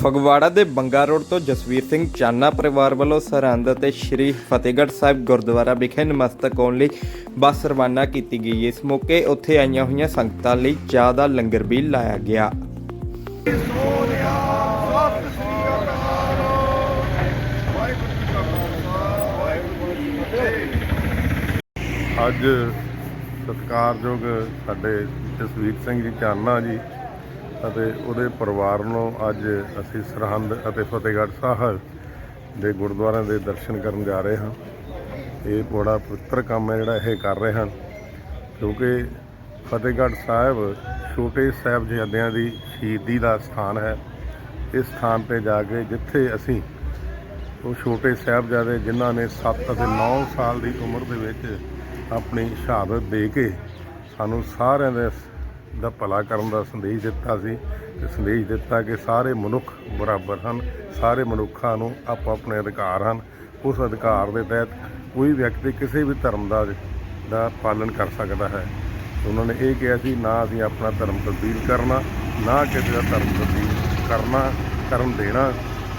ਫਗਵਾੜਾ ਦੇ ਬੰਗਾ ਰੋਡ ਤੋਂ ਜਸਵੀਰ ਸਿੰਘ ਚਾਨਾ ਪਰਿਵਾਰ ਵੱਲੋਂ ਸਰਹੰਦ ਅਤੇ ਸ਼੍ਰੀ ਫਤਿਹਗੜ੍ਹ ਸਾਹਿਬ ਗੁਰਦੁਆਰਾ ਵਿਖੇ ਨਮਸਤਕ ਹੋਣ ਲਈ ਬੱਸ ਰਵਾਨਾ ਕੀਤੀ ਗਈ। ਇਸ ਮੌਕੇ ਉੱਥੇ ਆਈਆਂ ਹੋਈਆਂ ਸੰਗਤਾਂ ਲਈ ਚਾਹ ਦਾ ਲੰਗਰ ਵੀ ਲਾਇਆ ਗਿਆ। ਅੱਜ ਸਤਿਕਾਰਯੋਗ ਸਾਡੇ ਜਸਵੀਰ ਸਿੰਘ ਜੀ, ਚਾਨਾ ਜੀ ਅਤੇ ਉਹਦੇ ਪਰਿਵਾਰ ਨੂੰ ਅੱਜ ਅਸੀਂ ਸਰਹੰਦ ਅਤੇ ਫਤਿਹਗੜ੍ਹ ਸਾਹਿਬ ਦੇ ਗੁਰਦੁਆਰਿਆਂ ਦੇ ਦਰਸ਼ਨ ਕਰਨ ਜਾ ਰਹੇ ਹਾਂ। ਇਹ ਬੜਾ ਪਵਿੱਤਰ ਕੰਮ ਹੈ ਜਿਹੜਾ ਇਹ ਕਰ ਰਹੇ ਹਨ, ਕਿਉਂਕਿ ਫਤਿਹਗੜ੍ਹ ਸਾਹਿਬ ਛੋਟੇ ਸਾਹਿਬਜ਼ਾਦਿਆਂ ਦੀ ਸ਼ਹੀਦੀ ਦਾ ਸਥਾਨ ਹੈ। ਇਸ ਸਥਾਨ ਤੇ ਜਾ ਕੇ ਜਿੱਥੇ ਅਸੀਂ ਉਹ ਛੋਟੇ ਸਾਹਿਬਜ਼ਾਦੇ ਜਿਨ੍ਹਾਂ ਨੇ 7 ਅਤੇ 9 ਸਾਲ ਦੀ ਉਮਰ ਦੇ ਵਿੱਚ ਆਪਣੀ ਸ਼ਹਾਦਤ ਦੇ ਕੇ ਸਾਨੂੰ ਸਾਰਿਆਂ ਦੇ ਦਾ ਭਲਾ ਕਰਨ ਦਾ ਸੰਦੇਸ਼ ਦਿੱਤਾ ਸੀ ਤੇ ਸੰਦੇਸ਼ ਦਿੱਤਾ ਕਿ ਸਾਰੇ ਮਨੁੱਖ ਬਰਾਬਰ ਹਨ, ਸਾਰੇ ਮਨੁੱਖਾਂ ਨੂੰ ਆਪੋ ਆਪਣੇ ਅਧਿਕਾਰ ਹਨ। ਉਸ ਅਧਿਕਾਰ ਦੇ ਤਹਿਤ ਕੋਈ ਵਿਅਕਤੀ ਕਿਸੇ ਵੀ ਧਰਮ ਦਾ ਦਾ ਪਾਲਣ ਕਰ ਸਕਦਾ ਹੈ। ਉਹਨਾਂ ਨੇ ਇਹ ਕਿਹਾ ਸੀ, ਨਾ ਅਸੀਂ ਆਪਣਾ ਧਰਮ ਤਬਦੀਲ ਕਰਨਾ, ਨਾ ਕਿਸੇ ਦਾ ਧਰਮ ਤਬਦੀਲ ਕਰਨਾ ਕਰਨ ਦੇਣਾ।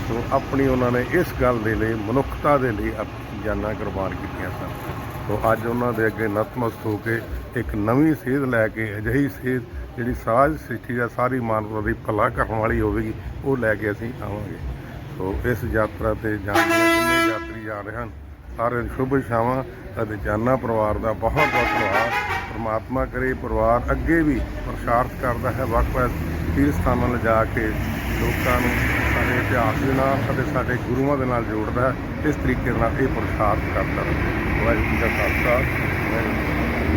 ਸੋ ਆਪਣੀ ਉਹਨਾਂ ਨੇ ਇਸ ਗੱਲ ਦੇ ਲਈ ਮਨੁੱਖਤਾ ਦੇ ਲਈ ਆਪਣੀ ਜਾਨਾਂ ਕੁਰਬਾਨ ਕੀਤੀਆਂ ਸਨ। ਸੋ ਅੱਜ ਉਹਨਾਂ ਦੇ ਅੱਗੇ ਨਤਮਸਤ ਹੋ ਕੇ ਇੱਕ ਨਵੀਂ ਸੇਧ ਲੈ ਕੇ ਅਜਿਹੀ ਸੇਧ ਜਿਹੜੀ ਸਾਜ ਸ੍ਰਿਸ਼ਟੀ ਦਾ ਸਾਰੀ ਮਾਨਵਤਾ ਦੀ ਭਲਾ ਕਰਨ ਵਾਲੀ ਹੋਵੇਗੀ, ਉਹ ਲੈ ਕੇ ਅਸੀਂ ਆਵਾਂਗੇ। ਸੋ ਇਸ ਯਾਤਰਾ ਤੇ ਜਾਣ ਜਿੰਨੇ ਯਾਤਰੀ ਜਾ ਰਹੇ ਹਨ। ਸਾਰਿਆਂ ਨੂੰ ਸ਼ੁਭ ਇਛਾਵਾਂ ਅਤੇ ਜਾਨਾ ਪਰਿਵਾਰ ਦਾ ਬਹੁਤ ਬਹੁਤ ਧੰਨਵਾਦ। ਪਰਮਾਤਮਾ ਕਰੇ ਪਰਿਵਾਰ ਅੱਗੇ ਵੀ ਪ੍ਰਸ਼ਾਰਤ ਕਰਦਾ ਹੈ। ਵੱਖ-ਵੱਖ ਤੀਰਥ ਸਥਾਨਾਂ ਲਿਜਾ ਕੇ ਲੋਕਾਂ ਨੂੰ ਸਾਡੇ ਇਤਿਹਾਸ ਦੇ ਨਾਲ ਅਤੇ ਸਾਡੇ ਗੁਰੂਆਂ ਦੇ ਨਾਲ ਜੋੜਦਾ ਹੈ, ਇਸ ਤਰੀਕੇ ਨਾਲ ਇਹ ਪ੍ਰਸ਼ਾਰਤ ਕਰਦਾ ਰਹੇ ਵਾਹਿਗੁਰੂ ਜੀ ਕਾ ਖਾਲਸਾ, ਵਾਹਿਗੁਰੂ ਜੀ